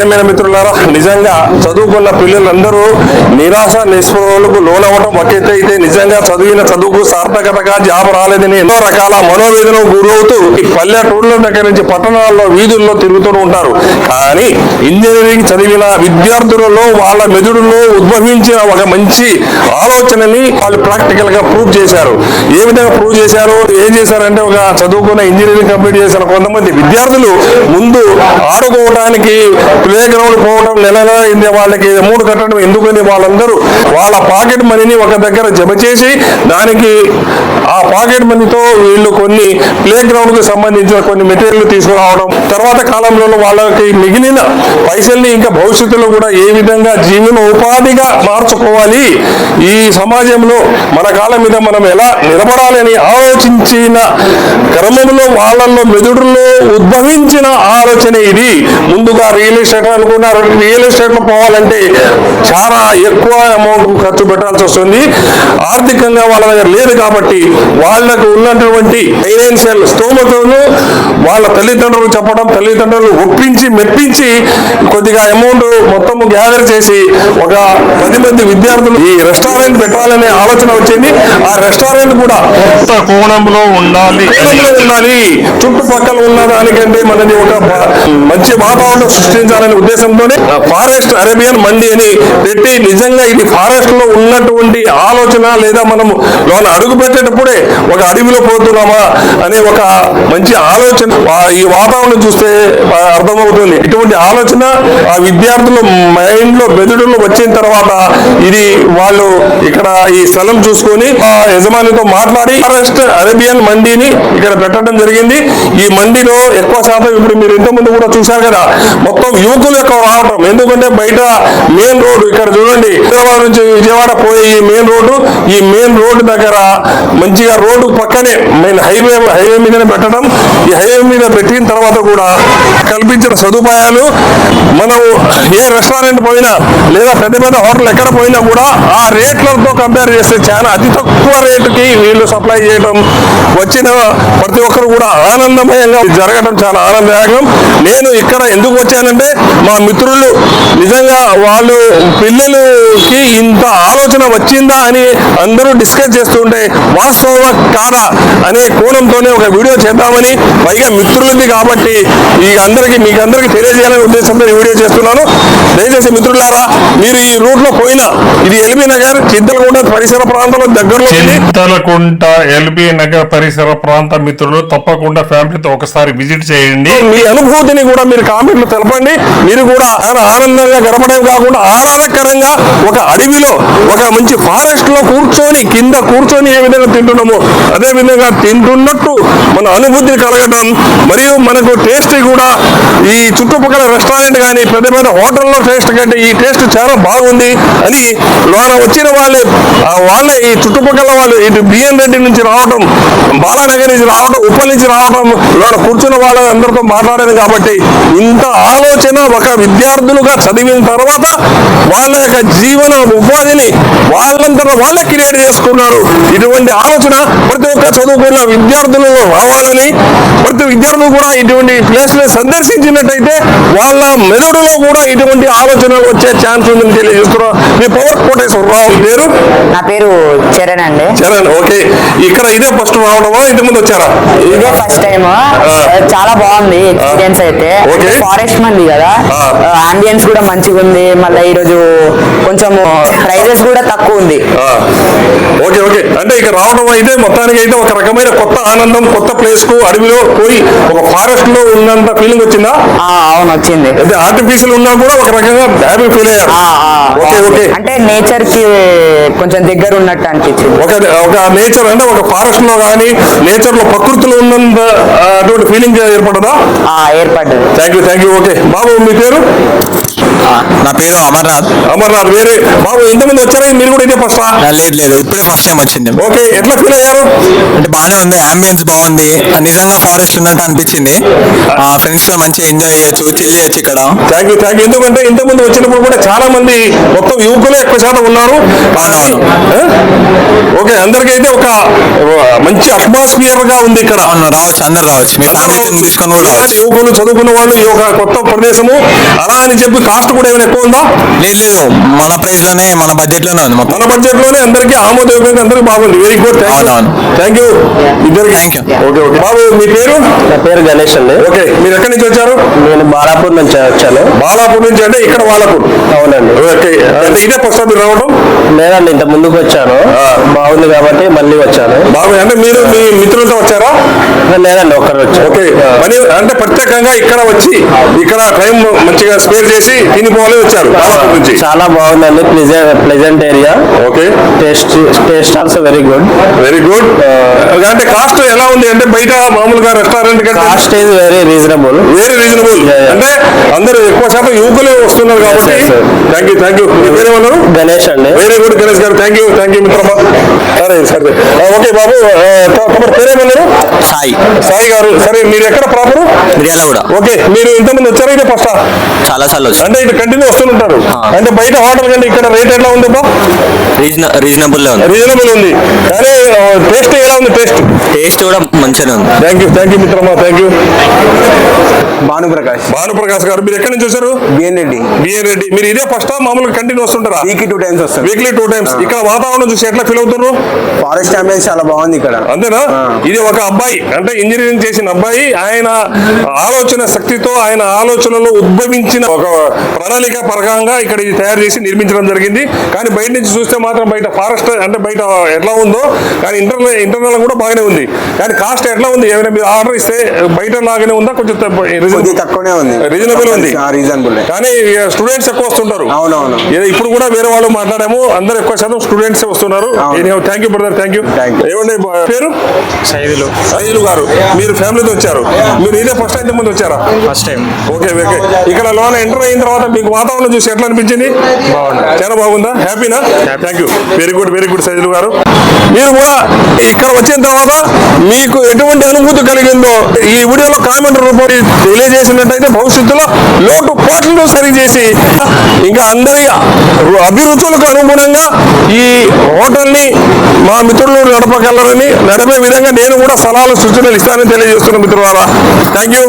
ప్రియమైన మిత్రులారా నిజంగా చదువుకున్న పిల్లలందరూ నిరాశ నిస్పృహలకు లోనవ్వడం ఒకెత్తే అయితే నిజంగా చదివిన చదువుకు సార్థకతగా జాబ్ రాలేదని ఎన్నో రకాల మనోవేదనకు గురవుతూ ఈ పల్లెటూళ్ళ దగ్గర నుంచి పట్టణాల్లో వీధుల్లో తిరుగుతూ ఉంటారు. కానీ ఇంజనీరింగ్ చదివిన విద్యార్థులలో వాళ్ళ మెదుడులో ఉద్భవించిన ఒక మంచి ఆలోచనని వాళ్ళు ప్రాక్టికల్గా ప్రూవ్ చేశారు. ఏ విధంగా ప్రూవ్ చేశారు? ఏం చేశారంటే ఒక చదువుకున్న ఇంజనీరింగ్ కంప్లీట్ చేసిన కొంతమంది విద్యార్థులు ముందు ఆడుకోవడానికి ప్లే గ్రౌండ్ పోవడం నెల నెల అయింది. వాళ్ళకి మూడు కట్టడం ఎందుకని వాళ్ళందరూ వాళ్ళ పాకెట్ మనీని ఒక దగ్గర జమ చేసి దానికి ఆ పాకెట్ మనీతో వీళ్ళు కొన్ని ప్లే గ్రౌండ్కు సంబంధించిన కొన్ని మెటీరియల్ తీసుకురావడం తర్వాత కాలంలో వాళ్ళకి మిగిలిన పైసల్ని ఇంకా భవిష్యత్తులో కూడా ఏ విధంగా జీవన ఉపాధిగా మార్చుకోవాలి? ఈ సమాజంలో మన కాలం మీద మనం ఎలా నిలబడాలని ఆలోచించిన క్రమంలో వాళ్ళల్లో మెదుడులో ఉద్భవించిన ఆలోచన ఇది. ముందుగా రియల్ ఎస్టేట్ అనుకున్నారు. రియల్ ఎస్టేట్లో పోవాలంటే చాలా ఎక్కువ అమౌంట్ ఖర్చు పెట్టాల్సి వస్తుంది. ఆర్థికంగా వాళ్ళ దగ్గర లేదు కాబట్టి వాళ్ళకు ఉన్నటువంటి ఫైనాన్షియల్ స్తోమతను వాళ్ళ తల్లిదండ్రులు చెప్పడం తల్లిదండ్రులు ఒప్పించి మెప్పించి కొద్దిగా అమౌంట్ మొత్తం గ్యాదర్ చేసి ఒక పది మంది విద్యార్థులు ఈ రెస్టారెంట్ పెట్టాలనే ఆలోచన వచ్చింది. ఆ రెస్టారెంట్ కూడా కొత్త కోణంలో ఉండాలి. ఉండాలి. చుట్టుపక్కల ఉన్న దానికంటే మనది ఒక మంచి వాతావరణం సృష్టించాలనే ఉద్దేశంతోనే ఫారెస్ట్ అరేబియన్ మండి అని పెట్టి నిజంగా ఇది ఫారెస్ట్లో ఉన్నటువంటి ఆలోచన లేదా మనము లోన అడుగు పెట్టేటప్పుడే ఒక అడవిలో పోతున్నామా అనే ఒక మంచి ఆలోచన ఈ వాతావరణం చూస్తే అర్థమవుతుంది. ఇటువంటి ఆలోచన ఆ విద్యార్థుల మైండ్లో బెదుడులో వచ్చిన తర్వాత ఇది వాళ్ళు ఇక్కడ ఈ స్థలం చూసుకొని ఆ యజమానితో మాట్లాడి ఫారెస్ట్ అరేబియన్ మండీని ఇక్కడ పెట్టడం జరిగింది. ఈ మండిలో ఎక్కువ శాతం ఇప్పుడు మీరు ఇంత ముందు కూడా చూశారు కదా మొత్తం యువకులు ఎక్కువ రావటం ఎందుకంటే బయట మెయిన్ రోడ్ ఇక్కడ చూడండి హైదరాబాద్ నుంచి విజయవాడ పోయే ఈ మెయిన్ రోడ్డు ఈ మెయిన్ రోడ్డు దగ్గర మంచిగా రోడ్డు పక్కనే మెయిన్ హైవే హైవే మీదనే పెట్టడం. ఈ హైవే మీద పెట్టిన తర్వాత కూడా కల్పించిన సదుపాయాలు మనం ఏ రెస్టారెంట్ పోయినా లేదా పెద్ద పెద్ద హోటల్ ఎక్కడ పోయినా కూడా ఆ రేట్లతో కంపేర్ చేస్తే చాలా అతి తక్కువ రేటుకి వీళ్ళు సప్లై చేయడం వచ్చిన ప్రతి ఒక్కరు కూడా ఆనందమయంగా జరగడం చాలా ఆనందదాయకం. నేను ఇక్కడ ఎందుకు వచ్చానంటే మా మిత్రులు నిజంగా వాళ్ళు పిల్లలకి ఇంత ఆలోచన వచ్చిందా అని అందరూ డిస్కస్ చేస్తుంటే వాస్తవ కాదా అనే కోణంతోనే ఒక వీడియో చేద్దామని పైగా మిత్రులది కాబట్టి ఈ అందరికి మీకు అందరికి తెలియజేయాలనే ఉద్దేశంతో ఈ వీడియో చేస్తున్నాను. దయచేసి మిత్రులారా మీరు ఈ రూట్లో పోయినా ఇది ఎల్బీ నగర్ చింతలగూడ పరిసర ప్రాంతంలో దగ్గరలో చింతలకుంట ఎల్బీ నగర్ పరిసర ప్రాంత మిత్రులు తప్పకుండా ఫ్యామిలీతో ఒకసారి విజిట్ చేయండి. మీ అనుభూతిని కూడా మీరు కామెంట్లు తెలపండి. మీరు కూడా ఆనందంగా గడపడం కాకుండా ఆహ్లాదకరంగా ఒక అడవిలో ఒక మంచి ఫారెస్ట్లో కూర్చొని కింద కూర్చొని ఏ విధంగా తింటున్నామో అదే విధంగా తింటున్నట్టు మన అనుభూతిని కలగడం మరియు మనకు టేస్ట్ కూడా ఈ చుట్టుపక్కల రెస్టారెంట్ కానీ పెద్ద పెద్ద హోటల్లో టేస్ట్ కంటే ఈ టేస్ట్ చాలా బాగుంది అని లోన వచ్చిన వాళ్ళే. వాళ్ళే ఈ చుట్టుపక్కల వాళ్ళు ఇటు బిఎన్ రెడ్డి నుంచి రావడం బాలానగర్ నుంచి రావడం ఉప్పల్ నుంచి రావడం లోన కూర్చున్న వాళ్ళ అందరితో మాట్లాడారు కాబట్టి ఇంత ఆలోచన ఒక విద్యార్థులుగా చదివిన తర్వాత వాళ్ళ యొక్క జీవన ఉపాధిని వాళ్ళంతటా వాళ్ళే క్రియేట్ చేసుకున్నారు. ఇటువంటి ఆలోచన ప్రతి ఒక్క చదువుకున్న విద్యార్థులు రావాలని ప్రతి విద్యార్థులు కూడా ఇటువంటి ప్లేస్ సందర్శించినట్టయితే వాళ్ళ మెదడులో కూడా ఇటువంటి ఆలోచనలు వచ్చే ఛాన్స్ ఉందని తెలియజేస్తున్నారు మీ పవర్ కోటేశ్వరరావు పేరు? నా పేరు చరణ్ అండి. చరణ్ ఓకే. ఇక్కడ ఇదే ఫస్ట్ రావడమా ఇంటి ముందు వచ్చారా? ఇదే ఫస్ట్ టైం చాలా బాగుంది ఎక్స్పీరియన్స్ అయితే. ఫారెస్ట్ మంది కదా. అంబియన్స్ కూడా మంచిగా ఉంది మళ్ళీ ఈరోజు కొంచెం ప్రైజెస్ కూడా తక్కువ ఉంది. Okay okay. అంటే ఇక్కడ రావడం అయితే మొత్తానికి అయితే ఒక రకమైన కొత్త ఆనందం కొత్త ప్లేస్కు అడవిలో పోయి ఒక ఫారెస్ట్లో ఉన్నంత ఫీలింగ్ వచ్చిందా? అవును వచ్చింది. అంటే ఆర్టిఫిషియల్ ఉన్నా కూడా ఒక రకంగా హ్యాపీ ఫీల్ అయ్యారు. Okay okay. అంటే నేచర్కి కొంచెం దగ్గర ఉన్నట్టు అనిపించింది. ఒక ఒక నేచర్ అంటే ఒక ఫారెస్ట్లో కానీ నేచర్లో ప్రకృతిలో ఉన్నంత అటువంటి ఫీలింగ్ ఏర్పడదా? ఆ, ఏర్పడ్డది. Thank you thank you okay. బాబు మీ పేరు? నా పేరు అమర్నాథ్. అమర్నాథ్ వేరే బాబు ఇంతమంది వచ్చారా? మీరు కూడా ఇదే ఫస్ట్ ఆ, లేదు లేదు. ఇప్పుడే ఫస్ట్ టైం వచ్చింది. ఓకే ఎట్లా ఫీల్ అయ్యారు? అంటే బాగానే ఉంది అంబియన్స్ బాగుంది. నిజంగా ఫారెస్ట్ ఉన్నట్టు అనిపించింది. ఫ్రెండ్స్తో మంచిగా ఎంజాయ్ చేయొచ్చు చిల్ చేయొచ్చు ఇక్కడ. థ్యాంక్ యూ థ్యాంక్ యూ ఎందుకంటే ఇంతకుముందు వచ్చినప్పుడు కూడా చాలా మంది మొత్తం యువకులే ఎక్కువ శాతం ఉన్నారు. ఆ? ఓకే అందరికైతే ఒక మంచి అట్మాస్ఫియర్గా ఉంది ఇక్కడ. అవును రావచ్చు అందరు రావచ్చు. మీ ఫ్యామిలీని తీసుకొని కూడా యువకులు చదువుకున్న వాళ్ళు ఈ ఒక కొత్త ప్రదేశము అలా అని చెప్పి కాస్ట్ కూడా ఏమైనా ఎక్కువ ఉందా? లేదు లేదు. మన ప్రైస్లోనే మన బడ్జెట్లోనే ఉంది మొత్తం. మన బడ్జెట్లోనే అందరికీ ఆమోదయోగ్యంగా అందరికీ బాగుంది. వెరీ గుడ్ థ్యాంక్ యూ అవునవును. థ్యాంక్ యూ ఇద్దరికి. ఓకే ఓకే బాబు మీ పేరు? నా పేరు గణేష్ అండి. ఓకే మీరు ఎక్కడి నుంచి వచ్చారు? నేను బాలాపూర్ నుంచి వచ్చాను. బాలాపూర్ నుంచి అంటే ఇక్కడ వాళ్ళపూర్. అవునండి. ఓకే అంటే ఇదే ఫస్ట్ మీరు రావడం లేదండి ఇంత ముందుకు వచ్చాను. బాగుంది కాబట్టి మళ్ళీ వచ్చాను. బాబు అంటే మీరు మీ మిత్రులతో వచ్చారా? లేదండి ఒక్కరు వచ్చాను ఓకే మరి అంటే ప్రత్యేకంగా ఇక్కడ వచ్చి ఇక్కడ టైం మంచిగా స్పేర్ చేసి వచ్చారు నుంచి? చాలా బాగుందండి pleasant pleasant area okay taste taste also very good very good అంటే కాస్ట్ ఎలా ఉంది? అంటే బయట మామూలుగా restaurant cost is very reasonable very reasonable. అంటే అందరూ ఎక్కువ శాతం యువకులే వస్తున్నారు కాబట్టి. Thank you thank you Ganesh అండి. వెరీ గుడ్ గణేష్ గారు. థ్యాంక్ యూ థ్యాంక్ యూ మిత్రమా. సరే సరే. ఓకే బాబు తమరి పేరేమన్నారు? సాయి. సాయి గారు సరే మీరు ఎక్కడ ప్రాపర్? మిర్యాల కూడా. ఓకే మీరు ఇంతమంది వచ్చారా ఇదే ఫస్ట్? చాలా సార్లు అంటే ఇటు కంటిన్యూ వస్తుంటారు అంటే బయట హోటల్ కంటే ఇక్కడ రేట్ ఎట్లా ఉంది రీజనబుల్ ఉంది. రీజనబుల్ ఉంది. కానీ టేస్ట్ ఎలా ఉంది టేస్ట్ టేస్ట్ కూడా మంచిగానే ఉంది. థ్యాంక్ యూ థ్యాంక్ యూ మిత్రమా థ్యాంక్ యూ భానుప్రకాష్. భానుప్రకాష్ గారు మీరు ఎక్కడి నుంచి వచ్చారు? బిఎన్ రెడ్డి బిఎన్ రెడ్డి మీరు ఇదే ఫస్ట్ మామూలుగా కంటిన్యూ వస్తుంటారా? వీక్లీ టూ టైమ్స్ వస్తాను వీక్లీ టూ టైమ్స్ ఇక్కడ వాతావరణం చూసి ఎట్లా ఫీల్ అవుతున్నారు? ఫారెస్ట్ అంబియన్స్ చాలా బాగుంది ఇక్కడ. అంతేనా? ఇది ఒక అబ్బాయి అంటే ఇంజనీరింగ్ చేసిన అబ్బాయి ఆయన ఆలోచన శక్తితో ఆయన ఆలోచనలో ఉద్భవించిన ఒక ప్రణాళిక పరకంగా ఇక్కడ ఇది తయారు చేసి నిర్మించడం జరిగింది. కానీ బయట నుంచి చూస్తే మాత్రం బయట ఫారెస్ట్ అంటే బయట ఎట్లా ఉందో కానీ ఇంటర్నల్ ఇంటర్నల్ కూడా బాగానే ఉంది. కానీ కాస్ట్ ఎట్లా ఉంది? ఏమైనా మీరు ఆర్డర్ ఇస్తే బయట లాగానే ఉందా? కొంచెం తక్కువనే ఉంది. రీజనబుల్ ఉంది. రీజనబుల్ కానీ స్టూడెంట్స్ ఎక్కువ వస్తుంటారు. అవునవును. ఇప్పుడు కూడా వేరే వాళ్ళు మాట్లాడాము అందరు ఎక్కువ శాతం స్టూడెంట్స్ వస్తున్నారు. Thank you brother thank you. ఏమండి పేరు? సైదులు. సైదులు గారు. మీరు ఫ్యామిలీతో వచ్చారు. మీరు ఇదే ఫస్ట్ టైం ముందు వచ్చారా? ఫస్ట్ టైం ఓకే ఓకే ఇక్కడ లోన ఎంటర్ అయిన తర్వాత మీకు వాతావరణం చూసి ఎట్లా అనిపించింది? బాగుంది. చాలా బాగుందా? హ్యాపీనా thank you very good very good Saidulu గారు. మీరు కూడా ఇక్కడ వచ్చిన తర్వాత మీకు ఎటువంటి అనుభూతి కలిగిందో ఈ వీడియోలో కామెంట్ రూపంలో తెలియజేసినట్టయితే భవిష్యత్తులో లోటు పాటలను సరిచేసి ఇంకా అందరి అభిరుచులకు అనుగుణంగా ఈ హోటల్ని మా మిత్రులు నడపగలరని నడిపే విధంగా నేను కూడా సలహాలు సూచనలు ఇస్తానని తెలియజేస్తున్న మిత్రులారా. Thank you